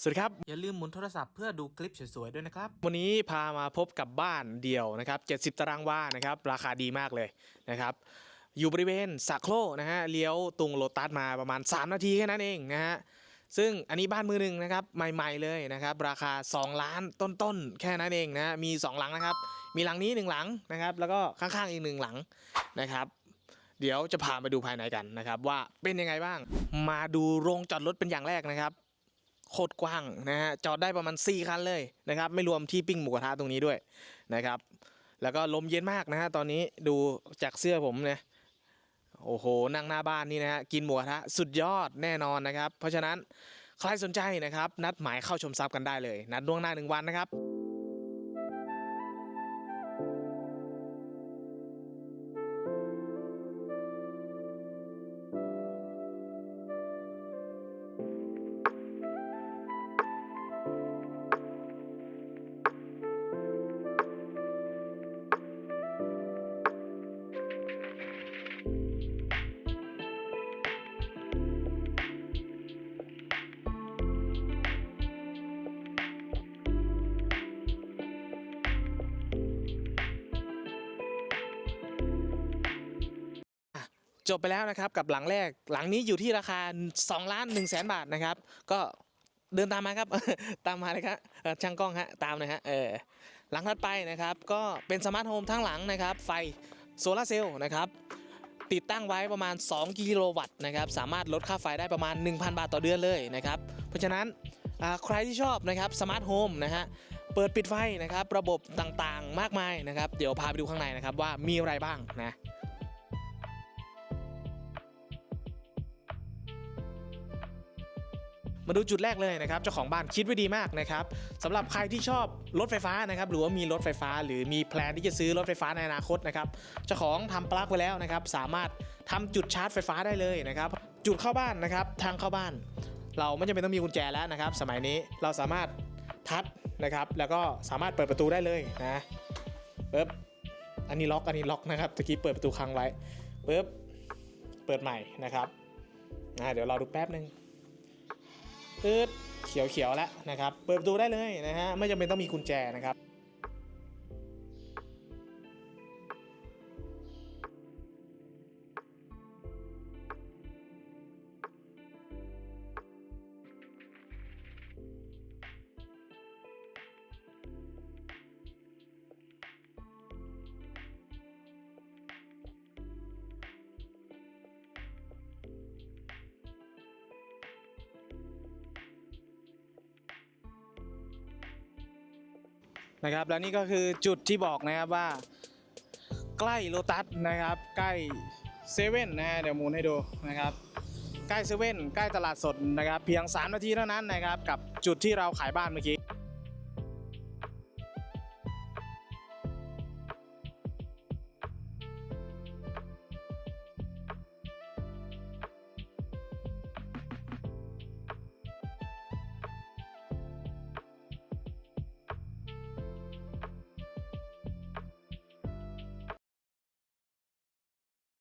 สวัสดีครับ อย่าลืมหมุนโทรศัพท์เพื่อดูคลิปสวยๆด้วยนะครับ วันนี้พามาพบกับบ้านเดี่ยวนะครับ 70 ตารางวานะครับ ราคาดีมากเลยนะครับ อยู่บริเวณสักโครนะฮะเลี้ยวตรงโลตัสมาประมาณ 3 นาทีแค่นั้นเองนะฮะซึ่งอันนี้บ้านมือหนึ่งนะครับใหม่ๆเลยนะครับ ราคา 2 ล้านต้นๆ แค่นั้นเองนะฮะมี 2 หลังนะครับ มีหลังนี้ 1 หลังนะครับ แล้วก็ข้างๆอีกหนึ่งหลังนะครับเดี๋ยวจะพาไปดูภายในกันนะครับว่าเป็นยังไงบ้าง มาดูโรงจอดรถเป็นอย่างแรกนะครับ โคตรกว้างนะฮะจอดได้ประมาณ 4 คันเลยนะครับไม่รวมที่ปิ้งหมูกระทะตรงนี้ด้วยนะครับแล้วก็ลมเย็นมากนะฮะตอนนี้ดูจากเสื้อผมเนี่ยโอ้โหนั่งหน้าบ้านนี่นะฮะกินหมูกระทะสุดยอดแน่นอนนะครับ เพราะฉะนั้นใครสนใจนะครับ นัดหมายเข้าชมซับกันได้เลย นัดล่วงหน้าหนึ่งวันนะครับ จบไปแล้วนะครับกับหลังแรกหลังนี้อยู่ที่ราคา2ล้าน1แสนบาทนะครับ ก็เดินตามมาครับตามมาเลยครับช่างกล้องฮะตามเลยฮะเออหลังถัดไปนะครับ ก็เป็นสมาร์ทโฮมทั้งหลังนะครับ ไฟโซลาเซลล์นะครับติดตั้งไว้ประมาณ 2 กิโลวัตต์นะครับ สามารถลดค่าไฟได้ประมาณ 1,000 บาทต่อเดือนเลยนะครับ เพราะฉะนั้นใครที่ชอบนะครับสมาร์ทโฮมนะฮะ เปิดปิดไฟนะครับ ระบบต่างๆ มากมายนะครับ เดี๋ยวพาไปดูข้างในนะครับว่ามีอะไรบ้างนะ มาดูจุดแรกเลยนะครับเจ้าของบ้านคิดไว้ดีมากนะครับสำหรับใครที่ชอบรถไฟฟ้านะครับหรือว่ามีรถไฟฟ้า หรือมีแพลนที่จะซื้อรถไฟฟ้าในอนาคตนะครับเจ้าของทำปลั๊กไว้แล้วนะครับสามารถทำจุดชาร์จไฟฟ้าได้เลยนะครับจุดเข้าบ้านนะครับทางเข้าบ้าน เราไม่จำเป็นต้องมีกุญแจแล้วนะครับ สมัยนี้เราสามารถทัชนะครับ แล้วก็สามารถเปิดประตูได้เลยนะปึ๊บอันนี้ล็อกอันนี้ล็อกนะครับตะกี้เปิดประตูค้างไว้ปึ๊บเปิดใหม่นะครับอ่าเดี๋ยวเรอดูแป๊บหนึ่ง ตืดเขียวเขียวๆแล้วนะครับ เปิดประตูได้เลยนะฮะ ไม่จำเป็นต้องมีกุญแจนะครับ นะครับ และนี่ก็คือจุดที่บอกนะครับว่า ใกล้โลตัสนะครับ ใกล้เซเว่นนะเดี๋ยวหมูนให้ดูนะครับ ใกล้เซเว่นใกล้ตลาดสดนะครับ เพียง 3 นาทีเท่านั้นนะครับ กับจุดที่เราขายบ้านเมื่อกี้